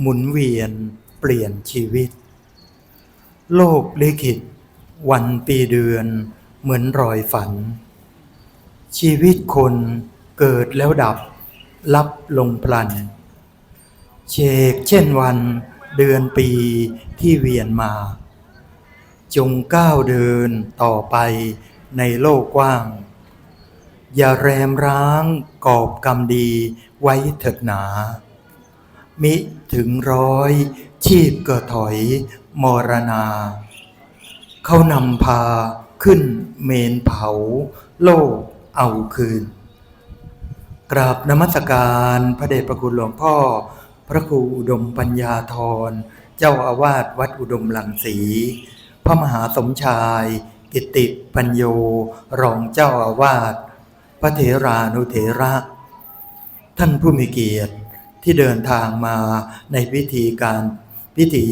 หมุนเวียนเปลี่ยนชีวิต โลกลิขิต วันปีเดือนเหมือนรอยฝัน ชีวิตคนเกิดแล้วดับ ลับลงพลันเชกเช่นวันเดือนปีที่เวียนมา จงก้าวเดินต่อไปในโลกกว้าง อย่าแรมร้างกอบกรรมดีไว้เถิดหนา มิถึงร้อย ชีพก็ถอย มรณา เขานำพาขึ้นเมนเผา โลกเอาคืน กราบนมัสการพระเดชพระคุณหลวงพ่อ พระครูอุดมปัญญาธร เจ้าอาวาสวัดอุดมหลังสี พระมหาสมชาย กิตติปัญโย รองเจ้าอาวาส พระเถรานุเถระ ท่านผู้มีเกียรติ ที่เดินทางมาในพิธีการพิธี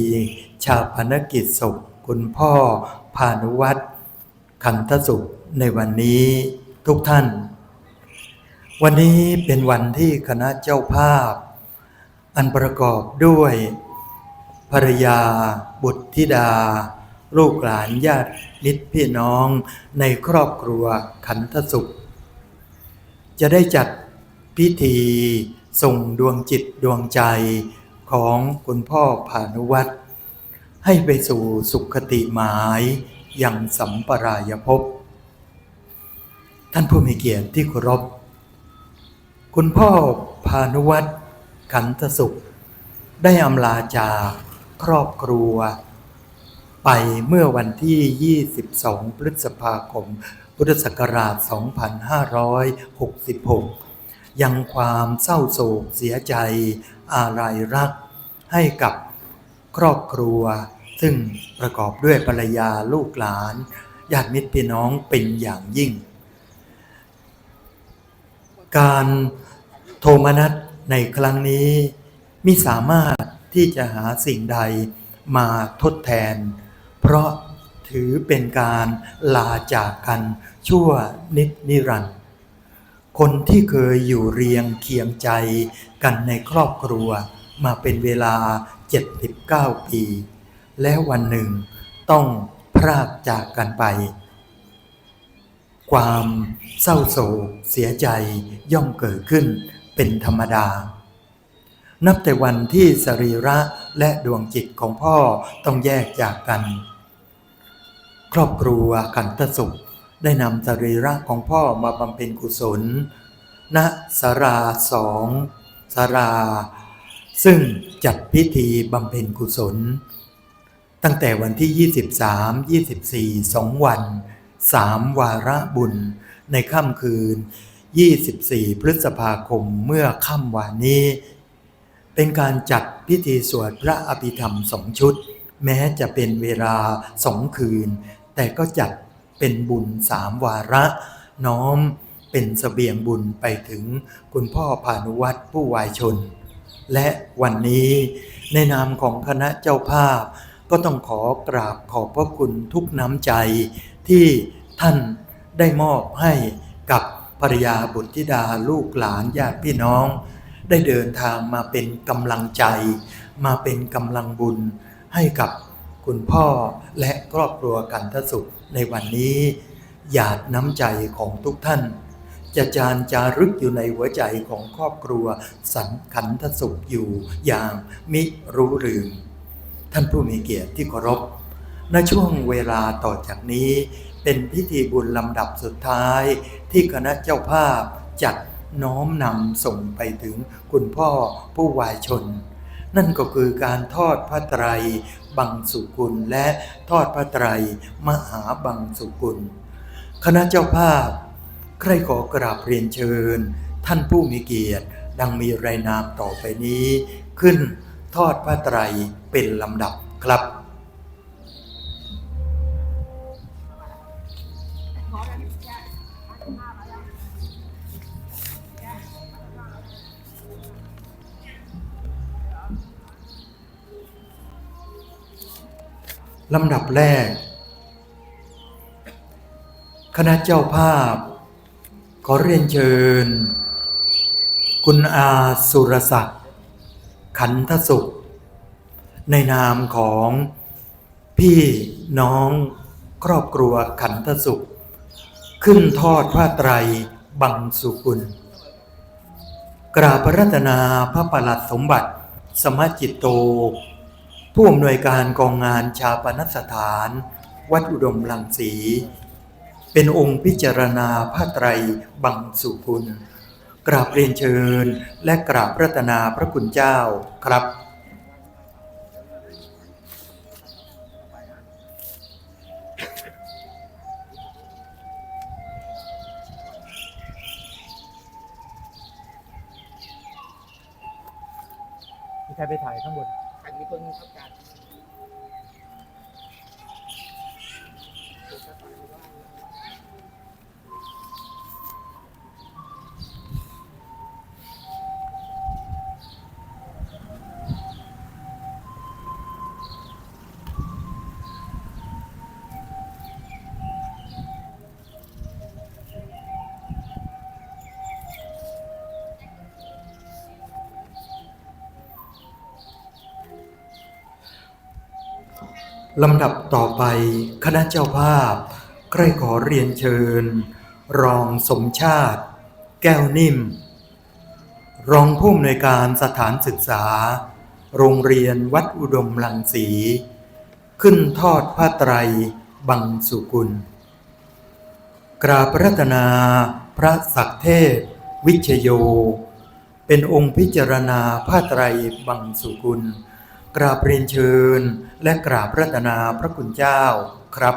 ชาปนกิจศพคุณพ่อพานุวัตรขันทสุขในวันนี้ทุกท่าน วันนี้เป็นวันที่คณะเจ้าภาพ อันประกอบด้วยภรรยา บุตรธิดา ลูกหลานญาติมิตรพี่น้องในครอบครัวขันทสุข จะได้จัดพิธี ส่งดวงจิตดวงใจของคุณพ่อพานุวัตรให้ไปสู่สุขติหมายอย่างสัมปรายภพท่านผู้มีเกียรติที่เคารพ คุณพ่อพานุวัตรขันทสุข ได้อำลาจากครอบครัว ไปเมื่อวันที่ 22 พฤษภาคม พุทธศักราช 2566 ยังความเศร้าโศกเสียใจ อาลัยรัก ให้กับครอบครัว ซึ่งประกอบด้วยภรรยาลูกหลานญาติมิตรพี่น้องเป็นอย่างยิ่ง การโทมนัสในครั้งนี้มิสามารถที่จะหาสิ่งใดมาทดแทน เพราะถือเป็นการลาจากกันชั่วนิดนิรันดร์ คนที่เคยอยู่เรียงเคียงใจกันในครอบครัว มาเป็นเวลา 79 ปี และวันหนึ่งต้องพรากจากกันไป ความเศร้าโศกเสียใจย่อมเกิดขึ้นเป็นธรรมดา นับแต่วันที่สรีระและดวงจิตของพ่อต้องแยกจากกัน ครอบครัวขันตสุข ได้นำสรีระของพ่อมาบำเพ็ญกุศล ณสาราสองสารา ซึ่งจัดพิธีบำเพ็ญกุศล ตั้งแต่วันที่ 23 24 2 วัน 3 วาระบุญ ในค่ำคืน 24 พฤษภาคมเมื่อค่ำวานนี้ เป็นการจัดพิธีสวดพระอภิธรรมสองชุด แม้จะเป็นเวลาสองคืน แต่ก็จัด เป็นบุญสามวาระ น้อมเป็นสเสบียงบุญไปถึงคุณพ่อพานุวัตรผู้วายชน และวันนี้ในนามของคณะเจ้าภาพ ก็ต้องขอกราบขอบพระคุณทุกน้ำใจที่ท่านได้มอบให้กับภรรยาบุตรธิดาลูกหลานญาติพี่น้อง ได้เดินทางมาเป็นกำลังใจ มาเป็นกำลังบุญให้กับคุณพ่อและครอบครัวกันทสุข ในวันนี้ หยาดน้ำใจของทุกท่าน จะจานจารึกอยู่ในหัวใจของครอบครัว สันขันทสุขอยู่อย่างมิรู้ลืม ท่านผู้มีเกียรติที่เคารพณช่วงเวลาต่อจากนี้ เป็นพิธีบุญลำดับสุดท้าย ที่คณะเจ้าภาพจัดน้อมนำส่งไปถึงคุณพ่อผู้วายชน นั่นก็คือการทอดพระไตรบังสุกุลและทอดพระไตรมหาบังสุกุล คณะเจ้าภาพ ใครขอกราบเรียนเชิญ ท่านผู้มีเกียรติ ดังมีรายนามต่อไปนี้ ขึ้นทอดพระไตรเป็นลำดับครับ ลำดับแรก คณะเจ้าภาพ ขอเรียนเชิญ คุณอาสุรศักดิ์ขันทสุข ในนามของพี่น้องครอบครัวขันทสุข ขึ้นทอดผ้าไตรบังสุกุล กราบพระรัตนาพระประหลัดสมบัติ สมจิตโต ผู้อำนวยการกองงานชาปนสถาน วัดอุดมลังสี เป็นองค์พิจารณาผ้าไตรบังสุกุลกราบเรียนเชิญและกราบรัตนาพระคุณเจ้าครับมีใครไปถ่ายข้างบนใครมีคนครับ ลำดับต่อไปคณะเจ้าภาพ ใครขอเรียนเชิญ รองสมชาติ แก้วนิ่ม รองผู้อำนวยการสถานศึกษา โรงเรียนวัดอุดมลังสี ขึ้นทอดผ้าไตร บังสุกุล กราบระรัตนาพระศักเทพ วิชโย เป็นองค์พิจารณาผ้าไตร บังสุกุล กราบเรียนเชิญ และกราบรัตนาพระคุณเจ้าครับ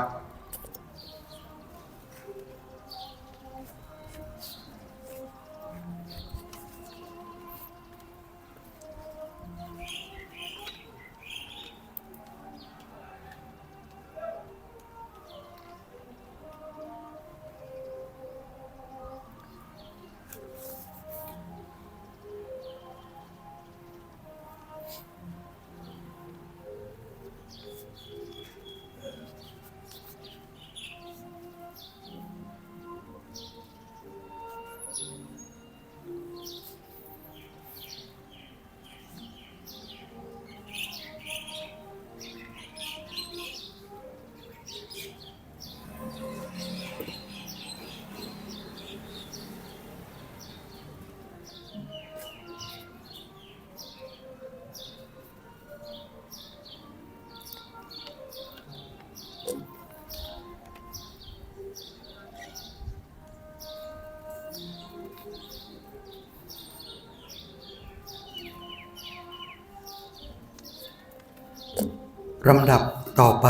ลำดับต่อไป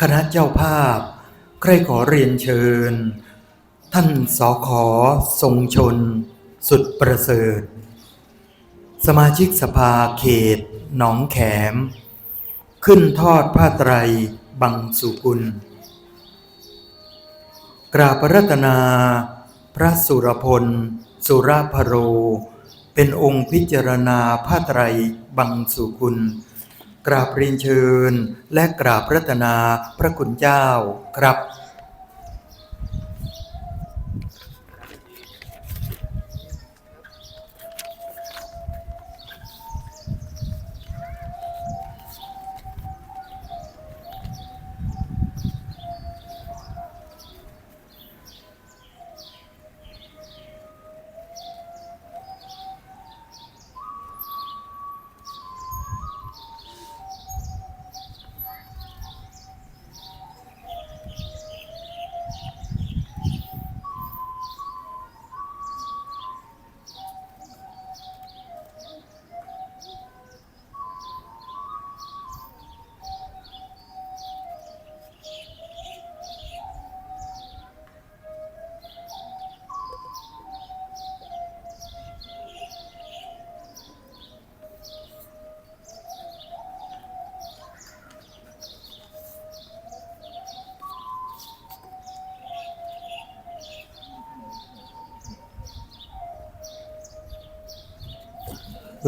คณะเจ้าภาพ ใครขอเรียนเชิญ ท่านสอขอทรงชน สุดประเสริฐ สมาชิกสภาเขต หนองแขม ขึ้นทอดผ้าไตรบังสุกุล กราบพระรัตนา พระสุรพล สุรพโร เป็นองค์พิจารณาผ้าไตรบังสุกุล กราบเรียนเชิญ และกราบรัตนาพระคุณเจ้าครับ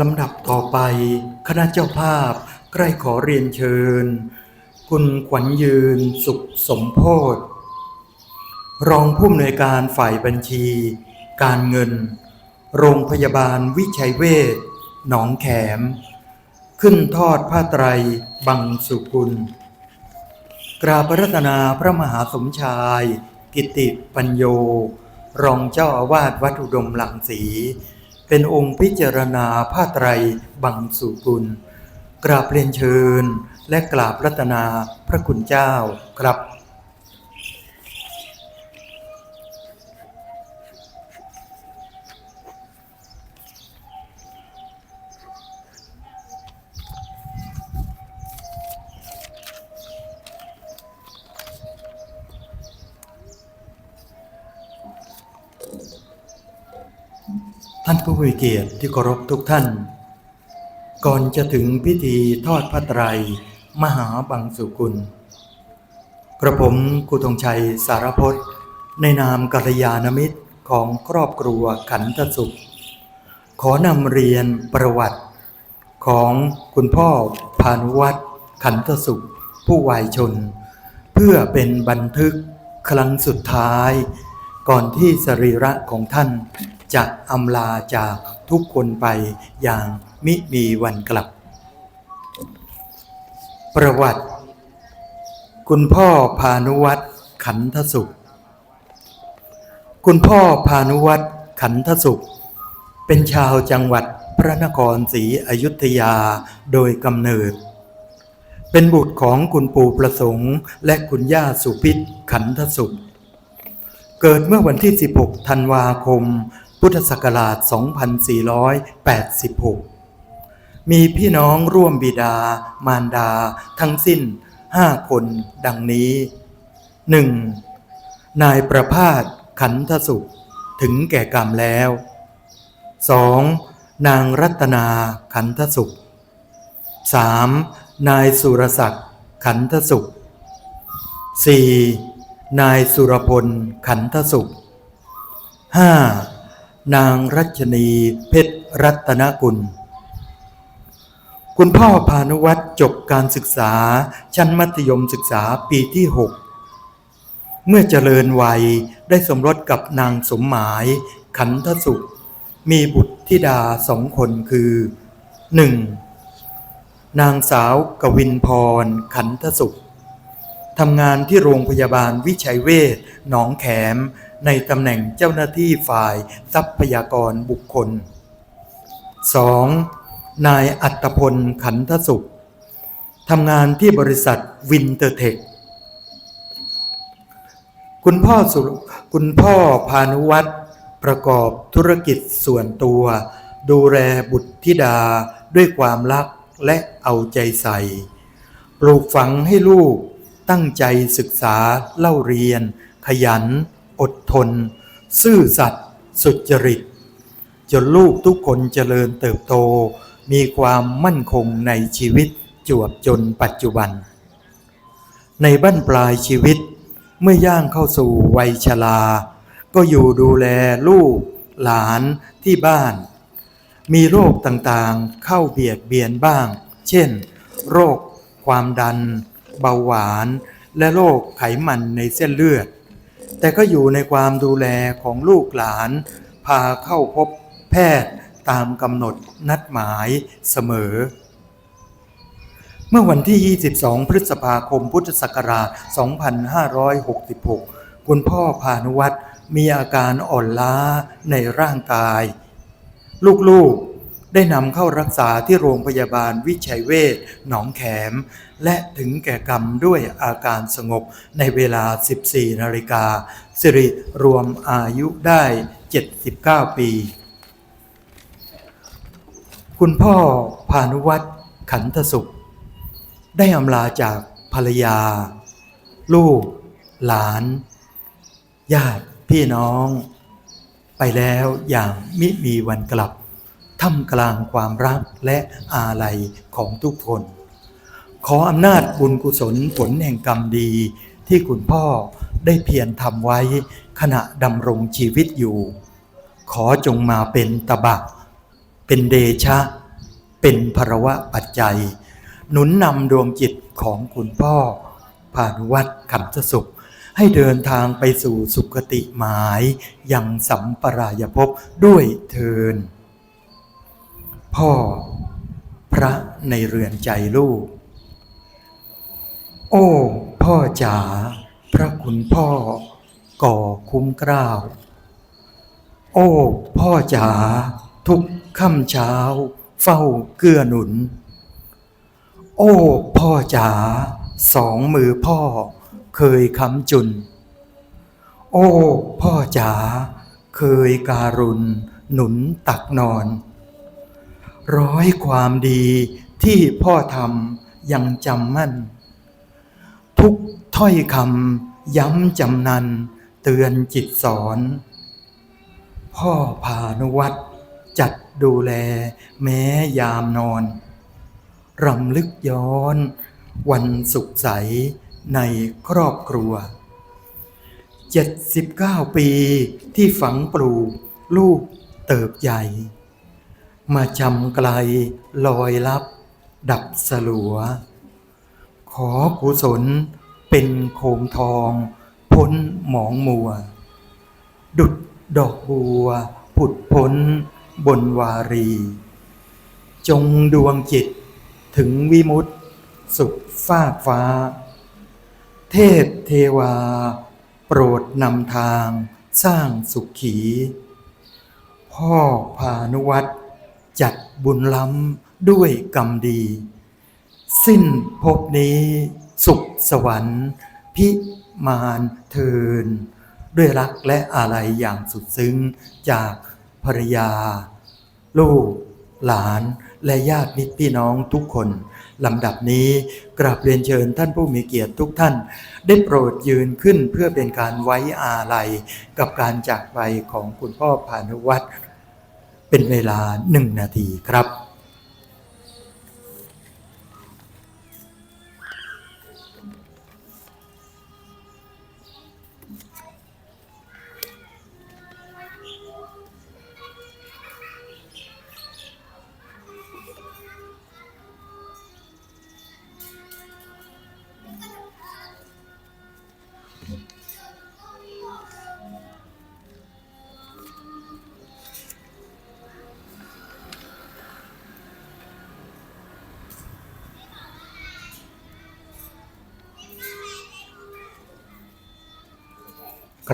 ลำดับต่อไป คณะเจ้าภาพใกล้ขอเรียนเชิญ คุณขวัญยืนสุขสมโพธรองผู้อำนวยการฝ่ายบัญชี การเงิน โรงพยาบาลวิชัยเวชหนองแขม ขึ้นทอดผ้าไตรบังสุกุล กราบพระรัตนาพระมหาสมชาย กิติปัญโย รองเจ้าอาวาสวัดอุดมหลังสี เป็นองค์พิจารณาผ้าไตรบังสุกุล กราบเรียนเชิญ และกราบรัตนาพระคุณเจ้าครับ ผู้มีเกียรติที่เคารพทุกท่าน ก่อนจะถึงพิธีทอดพระไตรมหาบังสุกุล กระผมกุธงชัยสารพจน์ ในนามกัลยาณมิตรของครอบครัวขันธสุข ขอนำเรียนประวัติของคุณพ่อพานุวัตรขันธสุข ผู้วายชน เพื่อเป็นบันทึกครั้งสุดท้าย ก่อนที่สรีระของท่าน จะอำลาจากทุกคนไปอย่างมิมีวันกลับ ประวัติ คุณพ่อพานุวัตรขันธสุข คุณพ่อพานุวัตรขันธสุข เป็นชาวจังหวัดพระนครศรีอยุธยาโดยกำเนิด เป็นบุตรของคุณปู่ประสงค์ และคุณย่าสุพิษขันธสุขเกิดเมื่อวันที่ 16 ธันวาคม พุทธศักราช 2486 มีพี่น้องร่วมบิดา มารดา ทั้งสิ้น 5 คนดังนี้ 1. นายประพาสขันธสุข ถึงแก่กรรมแล้ว 2. นางรัตนาขันธสุข 3. นายสุรศักดิ์ขันธสุข 4. นายสุรพลขันธสุข 5. นางรัชนีเพชรรัตนกุล คุณพ่อพานุวัตรจบการศึกษาชั้นมัธยมศึกษาปีที่ 6 เมื่อเจริญวัยได้สมรสกับนางสมหมาย ขันธสุข มีบุตรธิดาสองคนคือ 1. นางสาวกวินพร ขันธสุขทำงานที่โรงพยาบาลวิชัยเวชหนองแขม ในตำแหน่งเจ้าหน้าที่ฝ่ายทรัพยากรบุคคล 2. นายอัตพลขันธสุขทำงานที่บริษัทวินเตอร์เทค คุณพ่อสุคุณพ่อพานุวัตรประกอบธุรกิจส่วนตัว ดูแลบุตรธิดาด้วยความรักและเอาใจใส่ ปลูกฝังให้ลูกตั้งใจศึกษาเล่าเรียน ขยัน อดทน ซื่อสัตย์สุจริต จนลูกทุกคนเจริญเติบโต มีความมั่นคงในชีวิตจวบจนปัจจุบัน ในบั้นปลายชีวิต เมื่อย่างเข้าสู่วัยชรา ก็อยู่ดูแลลูกหลานที่บ้าน มีโรคต่างๆเข้าเบียดเบียนบ้าง เช่น โรคความดัน เบาหวาน และโรคไขมันในเส้นเลือด แต่ก็อยู่ในความดูแลของลูกหลาน พาเข้าพบแพทย์ตามกำหนดนัดหมายเสมอ เมื่อวันที่ 22 พฤษภาคมพุทธศักราช 2566 คุณพ่อพานุวัตรมีอาการอ่อนล้าในร่างกาย ลูกๆ ได้นำเข้ารักษาที่โรงพยาบาลวิชัยเวชหนองแขม และถึงแก่กรรมด้วยอาการสงบในเวลา 14 นาฬิกาสิริรวมอายุได้ 79 ปี คุณพ่อพานุวัตรขันธสุข ได้อำลาจากภรรยา ลูก หลาน ญาติพี่น้อง ไปแล้วอย่างมิมีวันกลับ ท่ามกลางความรักและอาลัยของทุกคน ขออำนาจบุญกุศลผลแห่งกรรมดี ที่คุณพ่อได้เพียรทำไว้ขณะดำรงชีวิตอยู่ ขอจงมาเป็นตบะ เป็นเดชะ เป็นภรวะปัจจัย หนุนนำดวงจิตของคุณพ่อพานวัตรขันธสุข ให้เดินทางไปสู่สุคติหมายยังสัมปรายภพด้วยเทิน พ่อ พระในเรือนใจลูก โอ้ พ่อจ๋าพระคุณพ่อ ก่อคุ้มกล้าว โอ้ พ่อจ๋าทุกค่ำเช้า เฝ้าเกื้อหนุน โอ้ พ่อจ๋าสองมือพ่อ เคยค้ำจุน โอ้ พ่อจ๋าเคยการุณ หนุนตักนอน ร้อยความดีที่พ่อทำยังจำมั่น ทุกถ้อยคำย้ำจำนัน เตือนจิตสอน พ่อพานุวัตรจัดดูแลแม้ยามนอน รำลึกย้อน วันสุขใสในครอบครัว 79 ปีที่ฝังปลูกลูกเติบใหญ่ มาจำไกลลอยลับ ดับสลัว ขอกุศลเป็นโคมทอง พ้นหมองมัว ดุดดอกบัว ผุดพ้นบนวารี จงดวงจิตถึงวิมุตติ สุขฟากฟ้า เทพเทวา โปรดนำทางสร้างสุขขีพ่อพานุวัตร จัดบุญล้ำด้วยกรรมดี สิ้นภพนี้สุขสวรรค์พิมานเทิน ด้วยรักและอาลัยอย่างสุดซึ้งจากภรรยา ลูก หลานและญาติมิตรพี่น้องทุกคนลำดับนี้กราบเรียนเชิญท่านผู้มีเกียรติทุกท่าน ได้โปรดยืนขึ้นเพื่อเป็นการไว้อาลัย กับการจากไปของคุณพ่อพานุวัตร เป็นเวลาหนึ่งนาทีครับ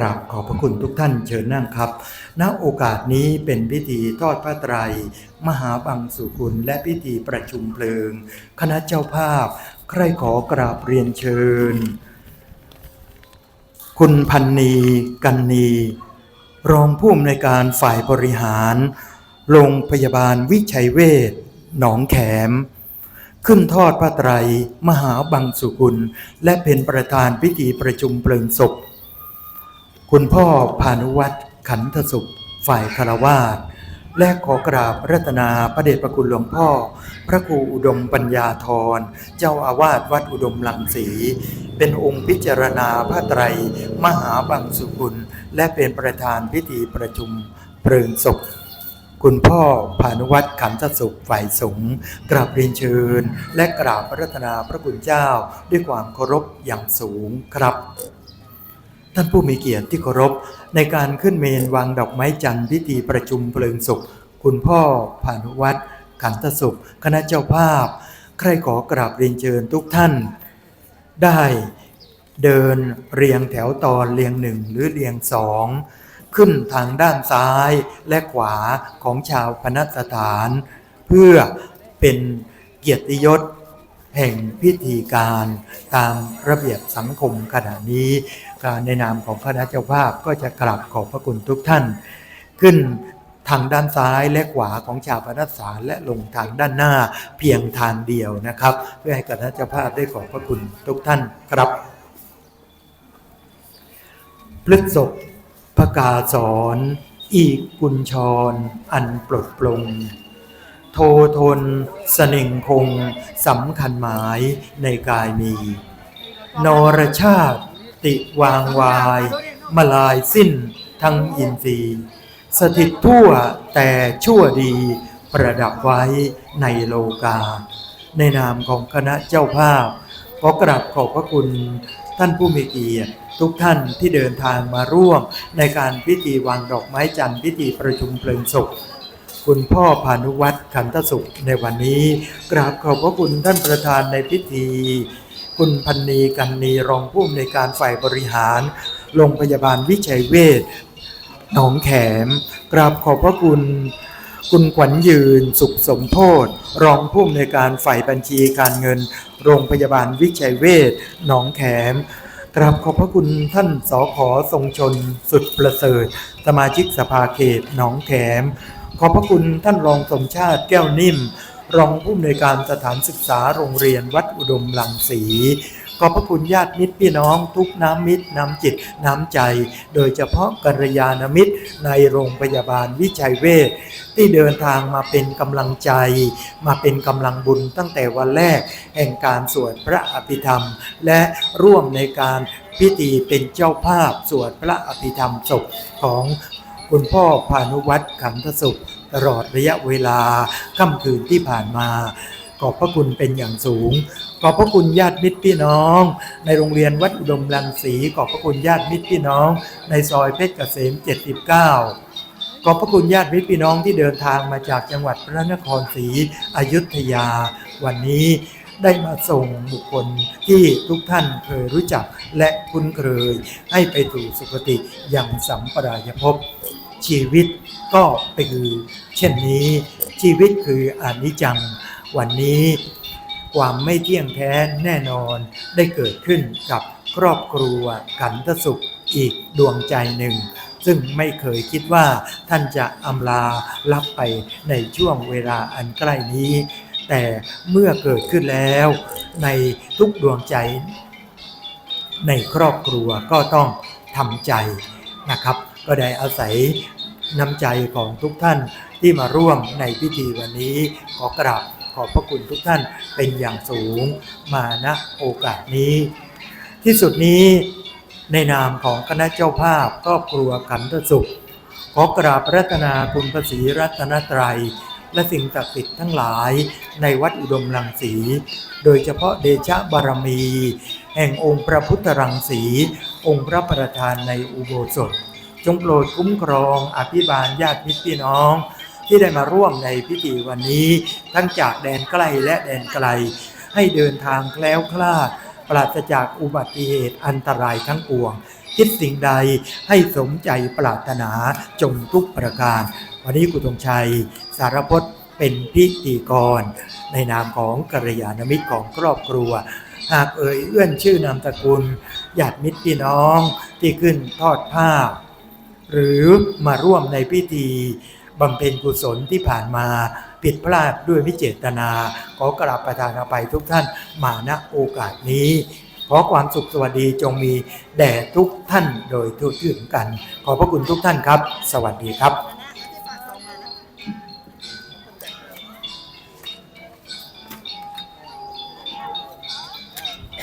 ราบขอบพระคุณทุกท่านเชิญนั่งครับ ณ โอกาสนี้เป็นพิธีทอดพระไตร มหาบังสุกุลและพิธีประชุมเพลิง คณะเจ้าภาพ ใครขอกราบเรียนเชิญ คุณพันนีกันนี รองผู้อำนวยการฝ่ายบริหาร โรงพยาบาลวิชัยเวชหนองแขมขึ้นทอดพระไตร มหาบังสุกุล และเป็นประธานพิธีประชุมเพลิงศพ คุณพ่อพานุวัตรขันธสุข ฝ่ายคารวาสและขอกราบรัตนาพระเดชพระคุณหลวงพ่อ พระครูอุดมปัญญาธร เจ้าอาวาสวัดอุดมลังสี เป็นองค์พิจารณาพระไตร มหาบังสุกุล และเป็นประธานพิธีประชุมเพลิงศพคุณพ่อพานุวัตรขันธสุขฝ่ายสงฆ์กราบเรียนเชิญ และกราบพระรัตนาพระคุณเจ้าด้วยความเคารพอย่างสูงครับ ท่านผู้มีเกียรติที่เคารพในการขึ้นเมนวางดอกไม้จันทร์พิธีประชุมเพลิงศพคุณพ่อพานุวัตรขันธสุข คณะเจ้าภาพ ใครขอกราบเรียนเชิญทุกท่าน ได้เดินเรียงแถวตอนเรียงหนึ่งหรือเรียงสองขึ้นทางด้านซ้ายและขวาของชาวพนัสถาน เพื่อเป็นเกียรติยศ แห่งพิธีการตามระเบียบสังคมขณะนี้การในนามของคณะเจ้าภาพก็จะกราบขอบพระคุณทุกท่าน ขึ้นทางด้านซ้ายและขวาของชาวพนัสสารและลงทางด้านหน้าเพียงทางเดียวนะครับ เพื่อให้คณะเจ้าภาพได้ขอบพระคุณทุกท่านครับพฤกษบพกาสอนอีกกุญชรอันปลดปลง โททนสนิงคงสำคัญหมายในกายมี นรชาติ ติวางวาย มาลายสิ้นทั้งอินทรีย์ สถิตทั่วแต่ชั่วดีประดับไว้ในโลกา ในนามของคณะเจ้าภาพขอกราบขอบพระคุณท่านผู้มีเกียรติทุกท่านที่เดินทางมาร่วมในการพิธีวางดอกไม้จันทร์พิธีประชุมเพลิงศพ คุณพ่อพานุวัตรขันทสุขในวันนี้ กราบขอบพระคุณท่านประธานในพิธี คุณพันนีกันนีรองผู้อำนวยการฝ่ายบริหารโรงพยาบาลวิชัยเวชหนองแขม กราบขอบพระคุณคุณขวัญยืนสุขสมโพธรองผู้อำนวยการฝ่ายบัญชีการเงิน โรงพยาบาลวิชัยเวชหนองแขม กราบขอบพระคุณท่านสอขอทรงชนสุดประเสริฐ สมาชิกสภาเขตหนองแขม ขอบพระคุณท่านรองสมชาติแก้วนิ่ม รองผู้อำนวยการสถานศึกษาโรงเรียนวัดอุดมหลังสีขอบพระคุณญาติมิตรพี่น้อง ทุกน้ำมิตรน้ำจิตน้ำใจ โดยเฉพาะกัลยาณมิตรในโรงพยาบาลวิชัยเวชที่เดินทางมาเป็นกำลังใจ มาเป็นกำลังบุญตั้งแต่วันแรก แห่งการสวดพระอภิธรรม และร่วมในการพิธีเป็นเจ้าภาพสวดพระอภิธรรมศพของ คุณพ่อพานุวัตรขันทสุข ตลอดระยะเวลาค่ำคืนที่ผ่านมา ขอบพระคุณเป็นอย่างสูง ขอบพระคุณญาติมิตรพี่น้อง ในโรงเรียนวัดอุดมรังสี ขอบพระคุณญาติมิตรพี่น้อง ในซอยเพชรเกษม 79ขอบพระคุณญาติมิตรพี่น้องที่เดินทางมาจากจังหวัดพระนครศรีอยุธยา วันนี้ได้มาส่งบุคคลที่ทุกท่านเคยรู้จักและคุ้นเคยให้ไปสู่สุคติอย่างสัมปรายภพ ชีวิตก็เป็นเช่นนี้ ชีวิตคืออนิจจัง วันนี้ ความไม่เที่ยงแท้แน่นอนได้เกิดขึ้นกับครอบครัวขันทสุขอีกดวงใจหนึ่ง ซึ่งไม่เคยคิดว่าท่านจะอำลาลับไปในช่วงเวลาอันใกล้นี้ แต่เมื่อเกิดขึ้นแล้ว ในทุกดวงใจ ในครอบครัวก็ต้องทำใจนะครับ ก็ได้อาศัยน้ำใจของทุกท่านที่มาร่วมในพิธีวันนี้ขอกราบขอบพระคุณทุกท่านเป็นอย่างสูงมาณโอกาสนี้ ที่สุดนี้ในนามของคณะเจ้าภาพครอบครัวขันธสุข ขอกราบรัตนาคุณพระศรีรัตนตรัย และสิ่งศักดิ์สิทธิ์ทั้งหลายในวัดอุดมรังสี โดยเฉพาะเดชะบารมี แห่งองค์พระพุทธรังสี องค์พระประธานในอุโบสถ จงโปรดคุ้มครองอภิบาลญาติมิตรพี่น้อง ที่ได้มาร่วมในพิธีวันนี้ ทั้งจากแดนใกล้และแดนไกล ให้เดินทางแคล้วคลาดปราศจากอุบัติเหตุอันตรายทั้งปวง คิดสิ่งใดให้สมใจปรารถนาจงทุกประการ วันนี้กุตงชัย สารพจน์เป็นพิธีกร ในนามของกัลยาณมิตรของครอบครัว หากเอ่ยเอื้อนชื่อนามตระกูลญาติมิตรพี่น้องที่ขึ้นทอดผ้า หรือมาร่วมในพิธีบำเพ็ญกุศลที่ผ่านมาผิดพลาดด้วยวิเจตนา ขอกราบประทานอภัยทุกท่านมาณโอกาสนี้ ขอความสุขสวัสดีจงมีแด่ทุกท่านโดยทั่วถึงกัน ขอพระคุณทุกท่านครับ สวัสดีครับ